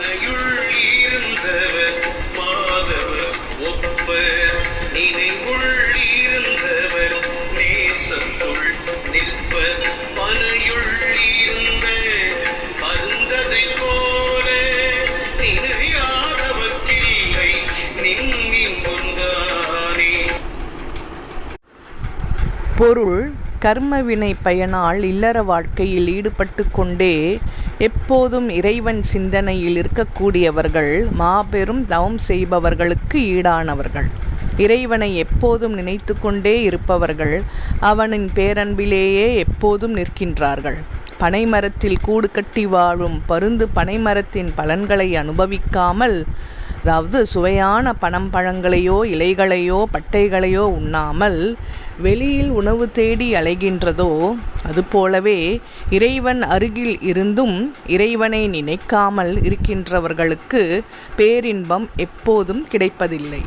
மனையுள் இருந்தவர் மாதவர் ஒப்பர். நினைவுள் இருந்தவர் நேசத்துள் நிற்பர். மனையுள் இருந்த அருந்ததை போல நினையாதவர்க்கில்லை. பொருள் கர்மவினை பயனால் இல்லற வாழ்க்கையில் ஈடுபட்டு கொண்டே எப்போதும் இறைவன் சிந்தனையில் இருக்கக்கூடியவர்கள் மாபெரும் தவம் செய்பவர்களுக்கு ஈடானவர்கள். இறைவனை எப்போதும் நினைத்து கொண்டே இருப்பவர்கள் அவனின் பேரன்பிலேயே எப்போதும் நிற்கின்றார்கள். பனைமரத்தில் கூடு கட்டி வாழும் பருந்து பனைமரத்தின் பலன்களை அனுபவிக்காமல் அதாவது சுவையான பனம் பழங்களையோ இலைகளையோ பட்டைகளையோ உண்ணாமல் வெளியில் உணவு தேடி அலைகின்றதோ அதுபோலவே இறைவன் அருகில் இருந்தும் இறைவனை நினைக்காமல் இருக்கின்றவர்களுக்கு பேரின்பம் எப்போதும் கிடைப்பதில்லை.